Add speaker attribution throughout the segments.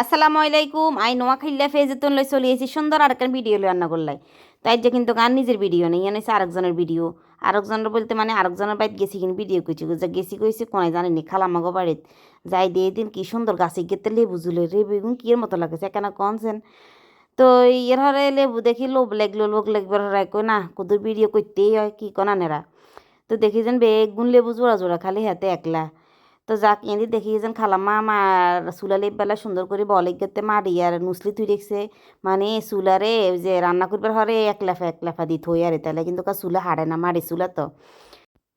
Speaker 1: আসসালামু আলাইকুম। আই নোয়াখাইল্লা ফেজেতন লই চলি আছি সুন্দর আর ভিডিও লই রান্না করলাই তাই যে কিন্তু গান নিজের ভিডিও নেই, এনে আরেকজনের ভিডিও আরেকজনের বলতে মানে আরেকজনের বাড়িতে গেছি কিনা ভিডিও করছি। যে গেছি কইছি কোনায় জানি নি খালামাগো বাড়িত। যাই দিয়ে দিন কি সুন্দর গাছে গেতে লেবু জুলে রে বেগুন কি এর মতো লাগেছে কেন কনছেন তো এর হরে লেবু দেখি লোভ লাগল লোক লাগবার হরাই কই না কুদুর ভিডিও করতেই হয়, কি কনা নেরা তো দেখি যেন বেগুন লেবু জোড়া জোড়া, খালি হাতে একলা। তো যাক, এনে দেখি যেন খালাম্মা আমার চুলালে বেলা সুন্দর করে বলে গেতে মারি, আর নুসলি তুই দেখছে মানে চুলারে যে রান্না করবার হরে এক লাফা এক লাফা দি থই আরে, তাহলে কিন্তু চুলা হাড়ে না মারি চুলা তো।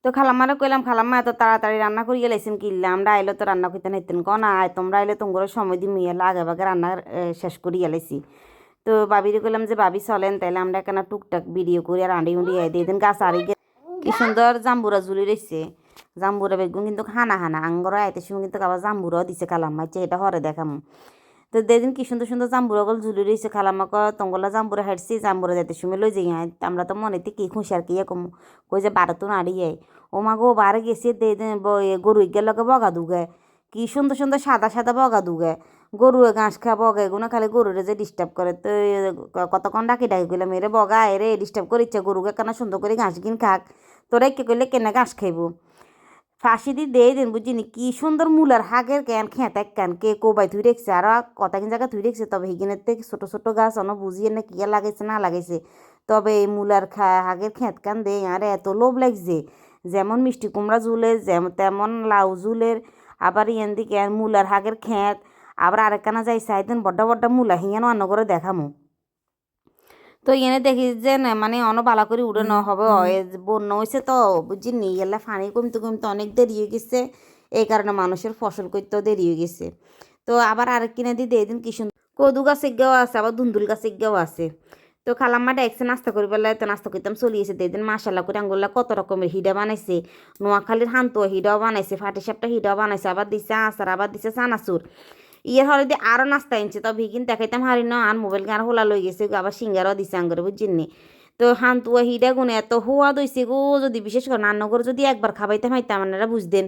Speaker 1: তো খালাম্মারে কইলাম, খালাম্মা, এত তাড়াতাড়ি রান্না করিয়ে লাইছেন কিনলে আমরা আইলে তো রান্না করতে নাইতেন ক না আয়, তোমরা আইলে তোমার সময় দিয়ে মিয়ালে আগে ভাগে রান্না শেষ করিয়ে লাইছি তো বাবিরে কইলাম যে, বাবি চলেন, তাইলে আমরা কেন টুকটাক ভিডিও করি, আর আন্ডি উন্ডি দিয়ে দিন, গাছ আড়ি কি সুন্দর জাম্বুরা ঝুলি রয়েছে জাম্বুরা বেগুন কিন্তু হানা হানা, আঙ্গর আইতে সময় কিন্তু আবার জাম্বুরাও দিছে খালাম্মা ইচ্ছে এটা হরে দেখাম। তো দেদিন কি সুন্দর সুন্দর জাম্বুরা গল ঝুলি রয়েছে খালাম্মা ক তঙ্গলা জাম্বুরা হাঁটছি, জাম্বুরা যাইতে সময় লই যাই আমরা তো মনেতে কি খুশি আর কি কম। কই যে বারো তো নাড়ি যায় ও মা গো বারে গেছে, দে গরু লগে বগা দুগে। কি সুন্দর সুন্দর সাদা সাদা বগা দুগে। গরু ঘাস খা বগা এগুলো খালি গরুরে যে ডিস্টার্ব করে। তো কতক্ষণ ডাকি ডাকি কইলাম এরে বগা, এরে ডিস্টার্ব করিচ্ছে গরুকে, কেন সুন্দর করে ঘাস কিন খাক? তোরা কে কইলে কেনে ঘাস খাইব? ফাঁসি দি দেই দিন বুঝিনি কি সুন্দর মূলার হাগের ক্যান খেঁতে ক্যান কে কোবাই থুই রেখছে? আর কতকিন জায়গা থুই রেখছে? তবে হিগিনের থেকে ছোটো ছোটো গাছ অন বুঝিয়ে না কিয়া লাগাইছে, না লাগাইছে। তবে এই মূলার খা, হাগের খেত কান দে আর এত লোভ লাগছে। যেমন মিষ্টি কুমড়া ঝুলের যেমন তেমন লাউ ঝুলের, আবার ইয়ান দিকে মূলার হাগের খেত, আবার আরেকখানা যাই সাইদিন বড্ডা বড্ডা মূলা হিয়ানো অন্য করে দেখামো। তো এনে দেখি যে মানে অন বালা করে উড়ে ন হবে। বন্যা হয়েছে তো বুঝছি নি গেলে পানি কমতে কমতে অনেক দেরি হয়ে গেছে। এই কারণে মানুষের ফসল করতেও দেরি হয়ে গেছে। তো আবার আরেক কিনে দিয়ে দিয়ে দিন কি সুন্দর কদু গাছের এগেও আছে আবার ধুন্দুল গাছের এগেও আছে। তো খালাম্মা ডেকছে নাস্তা করি পেলে তো নাস্তা করতাম চলিয়েছে দিন মাসাল্লা করে আঙ্গুল্লা কত রকমের হিডা বানাইছে। নোয়াখালীর হান্তু হিডাও বানাইছে ফাটি সাপটা হিডাও বানাইছে আবার দিছে আচার আবার দিছে চানাচুর। ইয়ের হলে দিয়ে আরও নাস্তা আনছে, তো ভিগিন দেখাইতাম হারি ন, আর মোবাইল গান হোলা লই গেছে আবার সিঙ্গারও দিছে আঙ্গরে বুঝছেন নি তো হান্তুয়া হিডা গুনে এত হোয়া দইছে গো, যদি বিশেষ করে রান্নাঘর যদি একবার খাবাইতাম হাইতাম আপনারা বুঝতেন।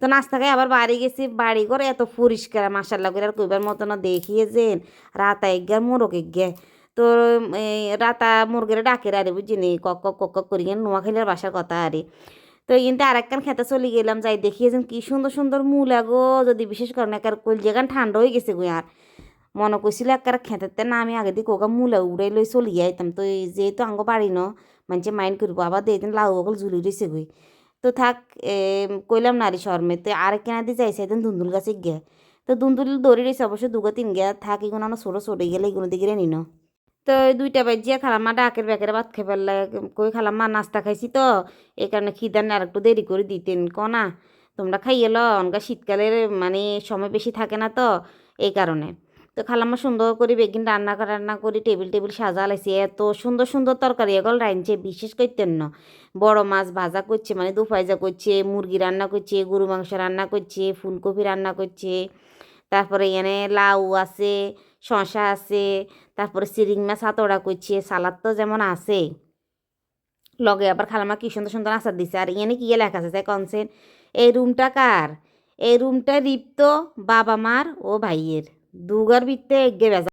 Speaker 1: তো নাস্তা খাই আবার বাড়ি গেছি, বাড়ি করে এত পরিষ্কার মাসাল্লা করে আর কইবার মতো না দেখিয়ে যেন রাতা এগার মোরক এগে তো রাতা মুরগের ডাকের আরে বুঝিনি কক কক কক কক করি নোয়াখালীর বাসার কথা আরে। তো কিন্তু আরেকখান খেতে চলে গেলাম যাই দেখিয়ে যেন কি সুন্দর সুন্দর মূলা গো, যদি বিশেষ করে না একার কইল যেখান ঠান্ডা হয়ে গেছে গো আর মনে করছিল একার খেতে না, আমি আগে দিকে ওগা মূলা উড়াই লই চলি আইতাম। তো যেহেতু আঙ্গ বাড়ি ন মানুষে মাইন্ড করব, আবার দিয়ে লাউ ওগুলো ঝুলি রয়েছে গই। তো থাক কইলাম নারী শর্মে, তো আরেক কেনা দিয়ে যাইছে একদিন দুন্দুল গাছে গে তো দুন্দুল দৌড়ি রয়েছে অবশ্য দুগা তিন গে থাক এগুলো ছোটো ছোটো গেলে এগুলো দিকে নিন তো দুইটা বাজিয়া খালাম্মা ডাকের বেকের ভাত খেয়ে ফেললে কই খালাম্মা নাস্তা খাইছি তো, এই কারণে খিদার আর একটু দেরি করে দিতেন কনা তোমরা খাইয়ে ল অনকা শীতকালের মানে সময় বেশি থাকে না তো, এই কারণে। তো খালাম্মা সুন্দর করে বেগিন রান্না রান্না করে টেবিল টেবিল সাজা লাইছে এত সুন্দর সুন্দর তরকারি এগুলো রাঁধছে, বিশেষ করতেন না। বড় মাছ ভাজা করছে মানে দুফাইজা করছে, মুরগি রান্না করছে, গরু মাংস রান্না করছে, ফুলকপি রান্না করছে, তারপরে এনে লাউ আছে শশা আছে, তারপরে সিরিং মাছ, হাতড়া করছে সালাদ তো যেমন আছে। লগে আবার খালামা কি সুন্দর সুন্দর আচার দিছে। আর ইয়ে কি লেখা আছে? তাই কনসেন, এই রুমটা কার? এই রুমটা রিপ্ত বাবা মার ও ভাইয়ের। দুগার ভিত্তে এগে বেজা